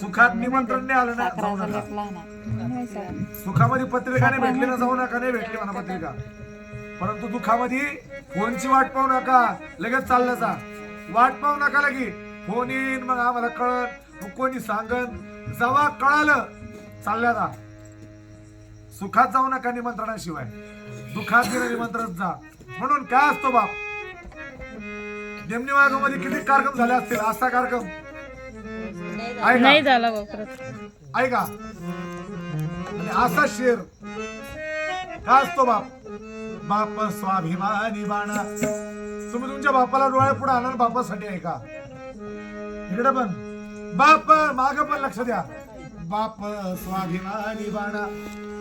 सुखात निमंत्रण नाही आलं ना जाऊ नका. सुखामध्ये पत्रिका नाही भेटली ना जाऊ नका नाही भेटली म्हणा पत्रिका. परंतु दुःखामध्ये फोनची वाट पाहू नका लगेच चाललं जा. वाट पाहू नका लगे. फोन येईन मग आम्हाला कळत मग कोणी सांगन. जेव्हा कळालं चालल्या जा. सुखात जाऊ नका निमंत्रणाशिवाय. दुःखात गेलं निमंत्रण जा. म्हणून काय असतो बाप? नेमणी मध्ये किती कार्यक्रम झाले असतील? असा कार्यक्रम. नाही का झाला भाऊ परत ऐका. आणि असा शेर. काय असतो बाप. बाप स्वाभिमानी बाणा. तुम्ही तुमच्या बापाला डोळ्या पुढे आणा बापासाठी ऐका. इकडे पण. बाप माग पण लक्ष द्या. बाप स्वाभिमानी बाणा.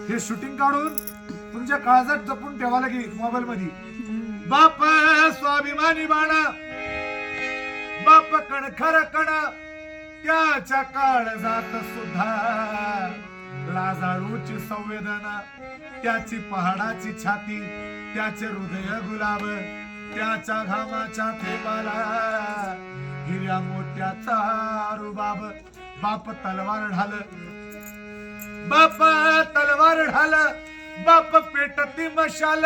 हे शूटिंग काढून तुमच्या काळजात जपून ठेवा लागेल मोबाईल मध्ये बाप स्वाभिमानी बाणा. बाप कण खर कण. त्याच्या काळजात सुद्धा लाजाळूची संवेदना त्याची पहाडाची छाती त्याचे हृदय गुलाब त्याच्या घामाच्या थेबाला हिऱ्या मोठ्याचा रुबाब बाप तलवार ढाल बाप तलवार ढाल बाप पेटती मशाल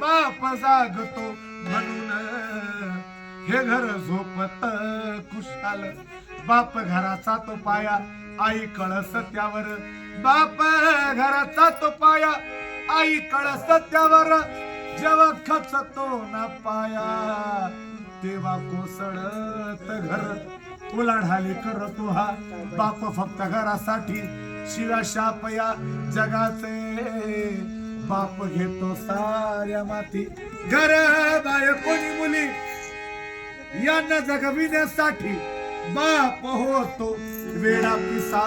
बाप जागतो म्हणून हे घर झोपत कुशाल. बाप घराचा तो पाया आई कळस त्यावर. बाप घराचा तो पाया आई कळस त्यावर. जेव्हा खचतो ना पाया तेव्हा कोसळत घर. उलाढाली करतो हा बाप फक्त घरासाठी. शिव्या शापया जगाचे. बाप घेतो साऱ्या माती. घर बाय कोणी मुली यांना जगविण्यासाठी. बाप होतो वेळा पिसा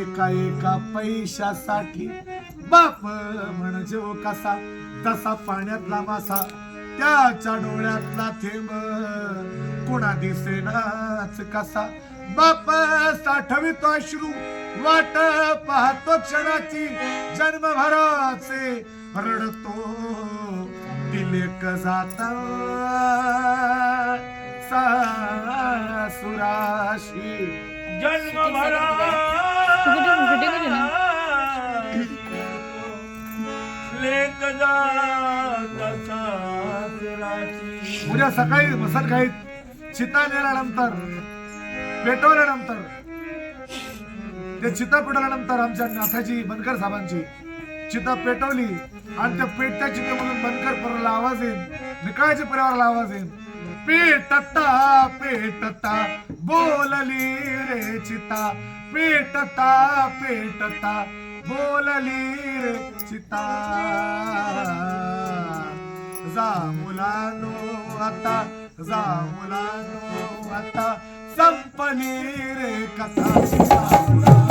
एका एका पैशासाठी बाप म्हणजे कसा तसा पाण्यातला मासा त्याच्या डोळ्यातला थेंब. कुणा दिसेनाच कसा बाप साठवितो अश्रू वाट पाहतो क्षणाची जन्मभराचे रडतो दिले जाता. सासुराशी लेक सासराची. उद्या सकाळी मसन काही चिता नेल्यानंतर पेटवल्यानंतर ते चिता पेटवल्यानंतर आमच्या नाथाची बनकर साहेबांची चिता पेटवली आणि त्या पेटत्या चितेमधून बनकर परिवाराला आवाज येईल निकाळच्या परिवाराला आवाज येईल पेटता पेटता बोलली रे चिता. पेटता पेटता बोलली रे चिता. जा मुलानो आता जा मुलानो आता. संपली रे कथा.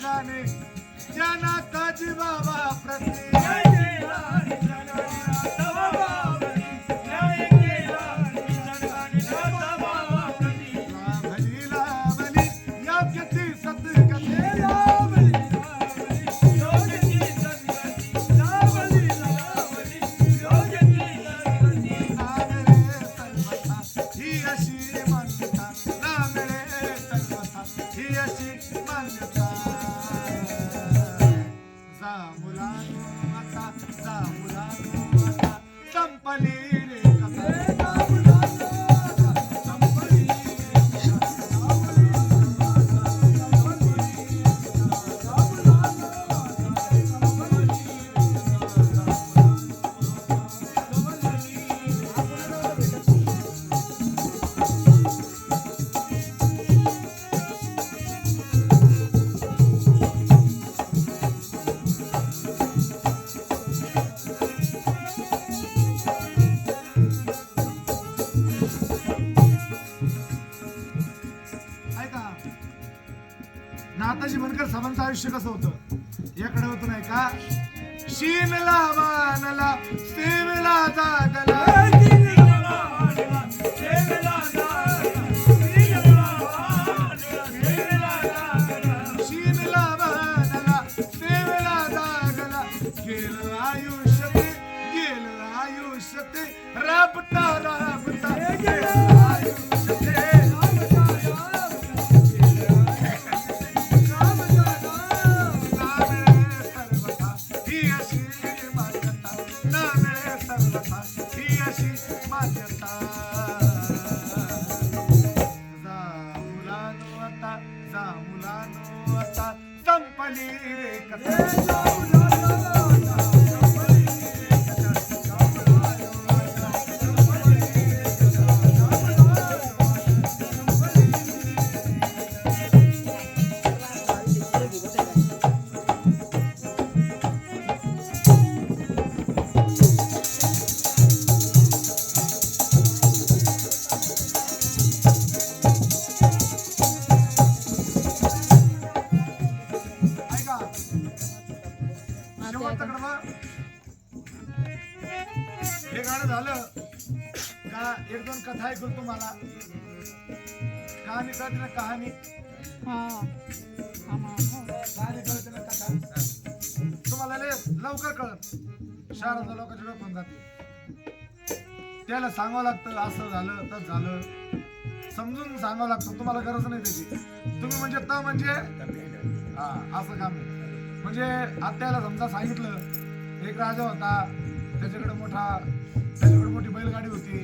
गाणे जनाताजी बाबा प्रति. नाताजी बनकर साहेबांचं आयुष्य कसं होतं? याकडे होतं नाही का? शीनला मानला शिमला जागला. शीनला संपली कळते ना कहाणी. कहाणी कळते ना कथा तुम्हाला लवकर कळत शहरातल्या लोकांच्या डोक्यात जाते त्याला सांगावं लागतं असं झालं तसं झालं समजून सांगावं लागतं तुम्हाला गरज नाही त्याची तुम्ही म्हणजे त म्हणजे हा असं काम म्हणजे आत्याला समजा सांगितलं एक राजा होता त्याच्याकडे मोठा त्याच्याकडे मोठी बैलगाडी होती.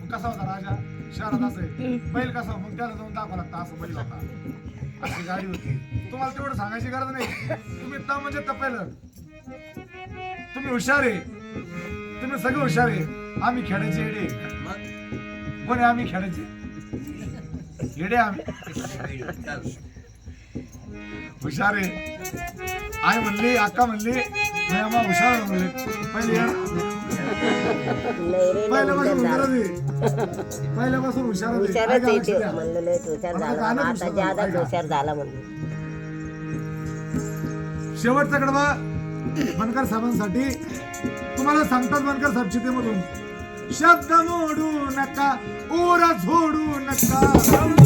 मग कसा होता राजा? शहरात असं आहे. बैल कसा मग त्याला जाऊन दाखवा लागतं असं बैल होता. अशी गाडी होती. तुम्हाला तेवढं सांगायची गरज नाही. तुम्ही त म्हणजे तपेल तुम्ही हुशार आहे. तुम्ही सगळे हुशार आहे. आम्ही खेळायचे येडे. कोणी आम्ही खेळायचे येडे आम्ही. हुशार आहे. आई म्हणली अक्का म्हणली मी आम्हा हुशार म्हणले पहिले पहिल्यापासून हुशार आहे पहिल्यापासून हुशार आहे. हुशारच ऐका, आहे लक्ष ते द्या. म्हणलं लय हुशार आता झाला. गाणं आता हुशार ज्यादा झालं, हुशार झाला म्हणलं शेवटचा कडवा बनकर साहेबांसाठी. तुम्हाला सांगतात बनकर साहेब चितेमधून. शब्द मोडू नका ओरा झोडू नका.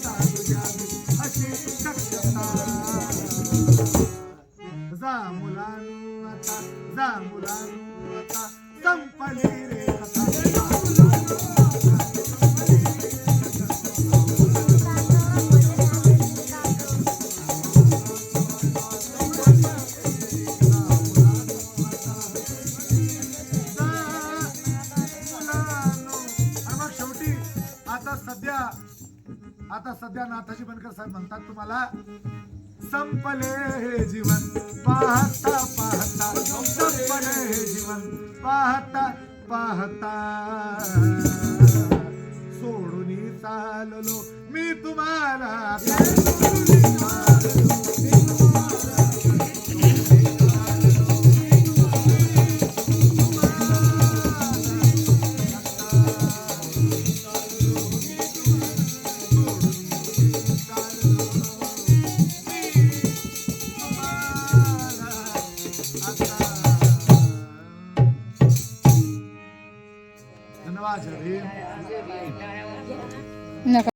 सध्या नाथाजी बनकर साहेब म्हणतात तुम्हाला संपले हे जीवन पाहता पाहता संपले हे जीवन पाहता पाहता. सोडून चाललो मी तुम्हाला.